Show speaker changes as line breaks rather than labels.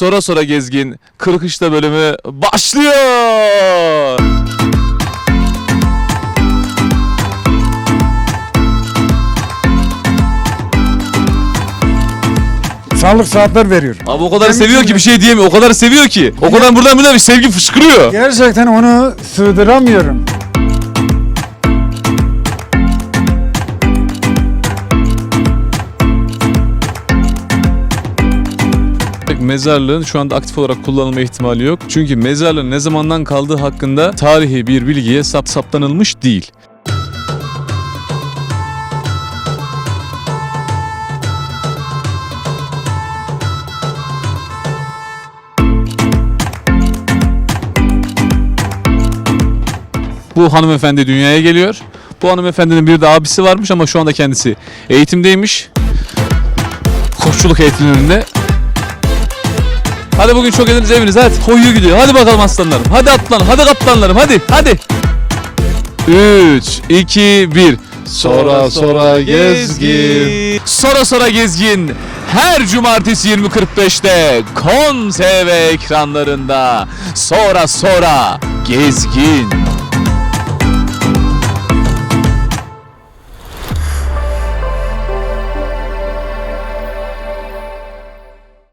Sora Sora Gezgin 43'te bölümü başlıyor.
Sağlık saatler veriyor.
Abi o kadar
Benim
seviyor ki bir şey diyemiyor. O kadar seviyor ki. O kadar buradan de bir sevgi fışkırıyor.
Gerçekten onu sığdıramıyorum.
Mezarlığın şu anda aktif olarak kullanılma ihtimali yok. Çünkü mezarlığın ne zamandan kaldığı hakkında tarihi bir bilgiye sap saptanılmış değil. Bu hanımefendi dünyaya geliyor. Bu hanımefendinin bir de abisi varmış ama şu anda kendisi eğitimdeymiş. Koşçuluk eğitimlerinde. Hadi bugün çok ediniz eviniz hadi. Koyuyor gidiyor. Hadi bakalım aslanlarım. Hadi atlan. Hadi kaptanlarım. Hadi. Hadi. 3, 2, 1. Sora sora gezgin. Sora sora gezgin. Her cumartesi 20.45'te Kon TV ekranlarında. Sora sora gezgin.